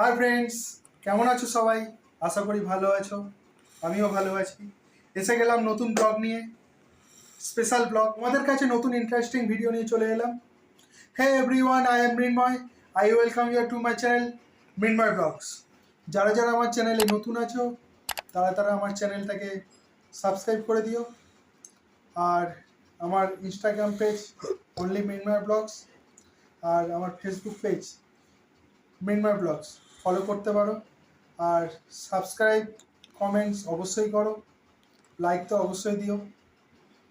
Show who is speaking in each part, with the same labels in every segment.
Speaker 1: Hi friends কেমন আছো সবাই? আশা করি ভালো আছো। আমিও ভালো আছি। এসে গেলাম নতুন ব্লগ নিয়ে। স্পেশাল ব্লগ আমাদের কাছে নতুন ইন্টারেস্টিং ভিডিও নিয়ে চলে এলাম। Hey everyone I am Mrinmoy I welcome your to my channel Mrinmoy blogs যারা যারা আমার চ্যানেলে নতুন আছো, তারা তারা আমার চ্যানেলটাকে সাবস্ক্রাইব করে দিও। আর আমার Instagram page only Mrinmoy blogs আর আমার Facebook page Mrinmoy blogs follow করতে পারো। আর সাবস্ক্রাইব কমেন্টস অবশ্যই করো। লাইক তো অবশ্যই দিও।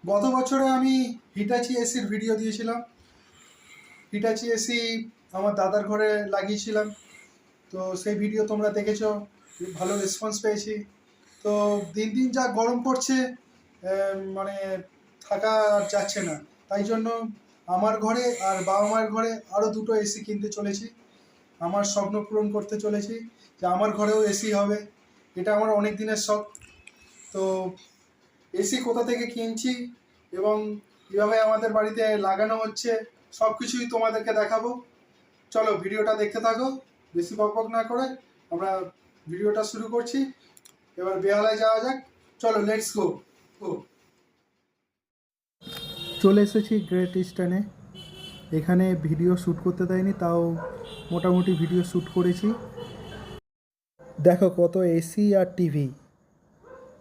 Speaker 1: গত বছরে আমি হিটাচি এসির ভিডিও দিয়েছিলাম। হিটাচি এসি আমার দাদার ঘরে লাগিয়েছিলাম। তো সেই ভিডিও তোমরা দেখেছ, ভালো রেসপন্স পেয়েছি। তো দিন দিন যা গরম পড়ছে মানে থাকা আর যাচ্ছে না। তাই জন্য আমার ঘরে আর বাবা মায়ের ঘরে আরও দুটো এসি কিনতে চলেছি। আমার স্বপ্ন পূরণ করতে চলেছি যে আমার ঘরেও এসি হবে। এটা আমার অনেক দিনের শখ তো এসি কোথা থেকে কিনছি এবং কীভাবে আমাদের বাড়িতে লাগানো হচ্ছে সব কিছুই তোমাদেরকে দেখাবো। চলো ভিডিওটা দেখতে থাকো, বেশি বকবক না করে। আমরা ভিডিওটা শুরু করছি। এবার বেহালায় যাওয়া যাক। চলো লেটস গো গো চলে এসেছি গ্রেট ইস্টার্নে এখানে ভিডিও শ্যুট করতে দেয়নি, তাও মোটামুটি ভিডিও শ্যুট করেছি। দেখো কত এসি আর টিভি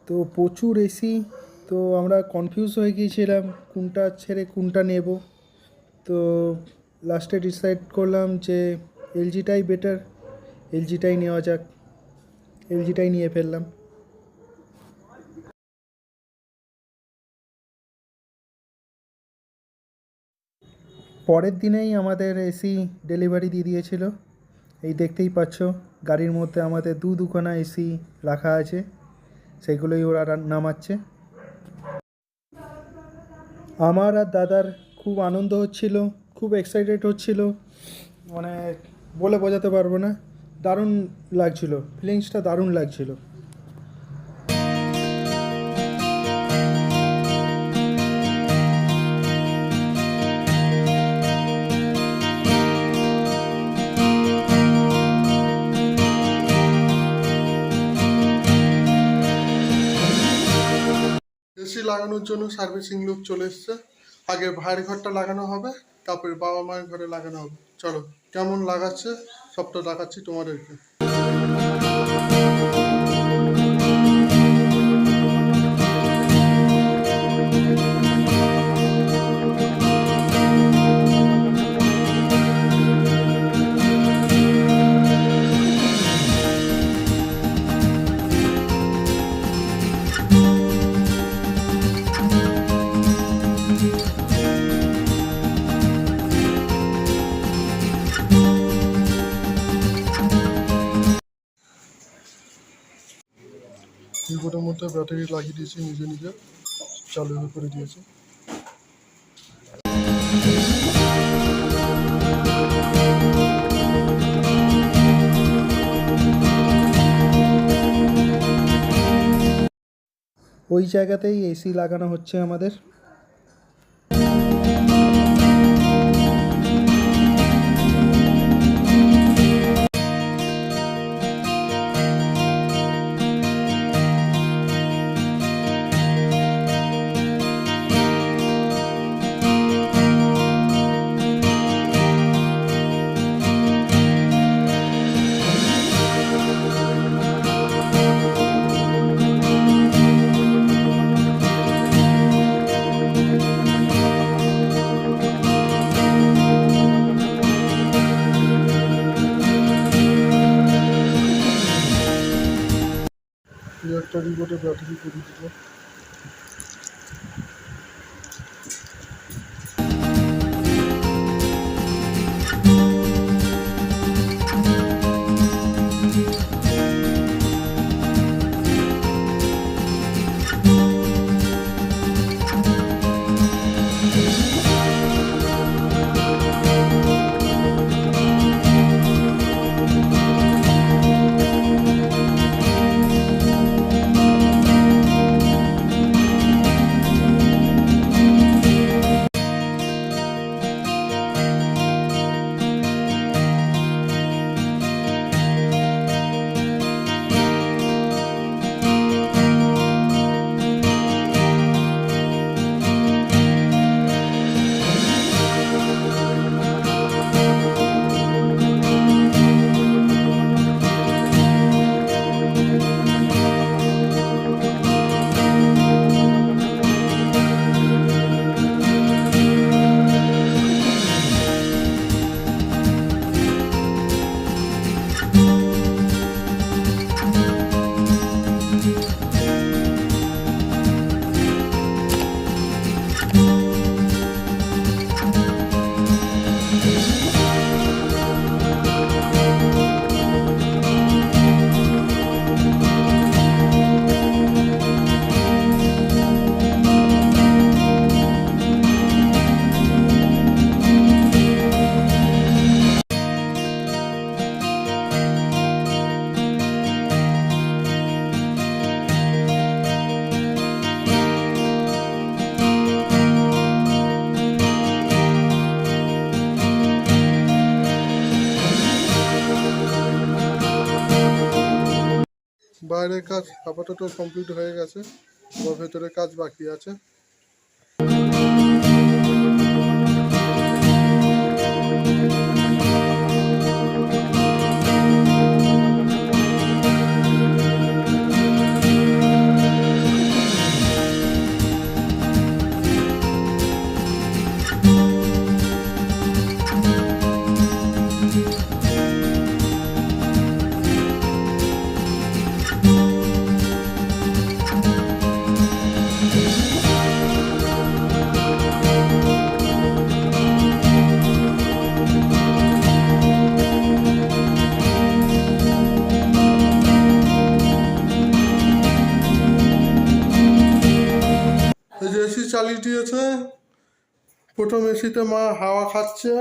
Speaker 1: তো প্রচুর এসি তো আমরা কনফিউজ হয়ে গিয়েছিলাম, কোনটা ছেড়ে কোনটা নেব। তো লাস্টে ডিসাইড করলাম যে এলজিটাই বেটার এলজিটাই নেওয়া যাক এলজিটাই নিয়ে ফেললাম। পরের দিনেই আমাদের এসি ডেলিভারি দিয়ে দিয়েছিল। এই দেখতেই পাচ্ছ, গাড়ির মধ্যে আমাদের দু দুখানা এসি রাখা আছে। সেগুলোই ওরা নামাচ্ছে। আমার আর দাদার খুব আনন্দ হচ্ছিল, খুব এক্সাইটেড হচ্ছিল। মানে বলে বোঝাতে পারব না, দারুণ লাগছিল। ফিলিংসটা দারুণ লাগছিল।
Speaker 2: লাগানোর জন্য সার্ভিসিং লোক চলে এসছে। আগে ভাইয়ের ঘরটা লাগানো হবে, তারপরে বাবা মায়ের ঘরে লাগানো হবে। চলো, কেমন লাগাচ্ছে সবটা দেখাচ্ছি তোমাদেরকে। কিবোর্ডের মধ্যে ব্যাটারি লাগিয়ে দিয়েছি, নিজে নিজে চালু করে দিয়েছি।
Speaker 1: ওই জায়গাতেই এসি লাগানো হচ্ছে আমাদের।
Speaker 2: এই একটা
Speaker 1: প্রাথমিক
Speaker 2: বাইরের কাজ আপাতত কমপ্লিট হয়ে গেছে ভেতরের ভেতরে কাজ বাকি আছে। যে দিয়েছে প্রথম এসিতে মা হাওয়া খাচ্ছে।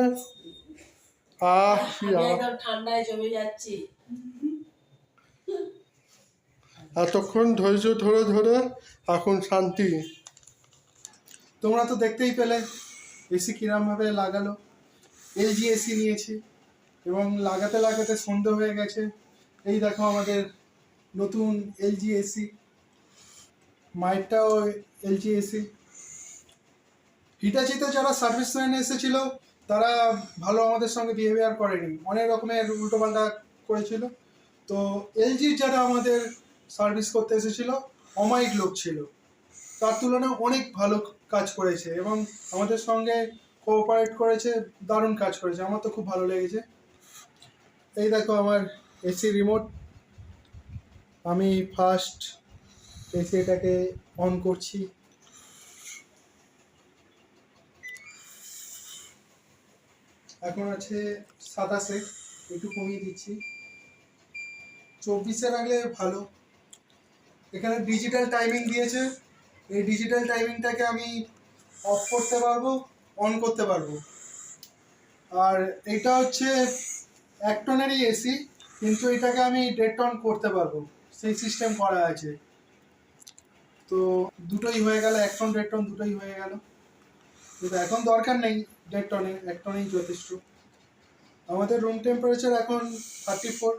Speaker 2: আহ
Speaker 3: ঠান্ডায় জমে যাচ্ছি।
Speaker 2: এতক্ষণ ধৈর্য ধরে ধরে এখন শান্তি।
Speaker 1: তোমরা তো দেখতেই পেলে এসি কিরমভাবে লাগালো। এলজি এসি নিয়েছি এবং লাগাতে লাগাতে সন্ধে হয়ে গেছে। এই দেখো আমাদের নতুন এলজি এসি মাইটটাও এলজি এসি হিটাচিতে যারা সার্ভিস ম্যান এসেছিল, তারা ভালো আমাদের সঙ্গে বিহেভিয়ার করেনি। অনেক রকমের উল্টোপাল্টা করেছিল। তো এলজির যারা আমাদের সার্ভিস করতে এসেছিল, অমায়িক লোক ছিল। তার তুলনায় অনেক ভালো কাজ করেছে এবং আমাদের সঙ্গে কোঅপারেট করেছে, দারুণ কাজ করেছে। আমার তো খুব ভালো লেগেছে। এই দেখো আমার এসি রিমোট আমি ফার্স্ট এসি এটাকে অন করছি। এখন আছে সাতাশে, একটু কমিয়ে দিচ্ছি। চব্বিশে রাখলে ভালো। এখানে ডিজিটাল টাইমিং দিয়েছে। এই ডিজিটাল টাইমিংটাকে আমি অফ করতে পারব অন করতে পারব। আর এটা হচ্ছে এক টনেরই এসি কিন্তু এটাকে আমি দেড় টন করতে পারব। সেই সিস্টেম করা আছে। তো দুটোই হয়ে গেল, এক টন, দেড় টন দুটোই হয়ে গেল। কিন্তু এখন দরকার নেই। দেড় টনে এক টনেই যথেষ্ট। আমাদের রুম টেম্পারেচার এখন থার্টি ফোর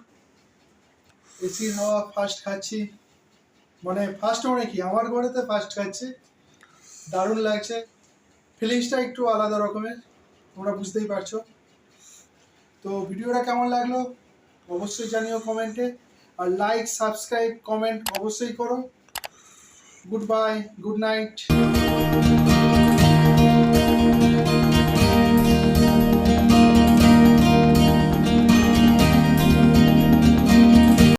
Speaker 1: এসি হাওয়া ফার্স্ট খাচ্ছি। মানে ফার্স্ট মানে কি? আমার ঘরেতে ফার্স্ট খাচ্ছি। দারুণ লাগছে। ফিলিংসটা একটু আলাদা রকমের, তোমরা বুঝতেই পারছ। তো ভিডিওটা কেমন লাগল? অবশ্যই জানিও কমেন্টে আর লাইক সাবস্ক্রাইব কমেন্ট অবশ্যই করো। Good bye good night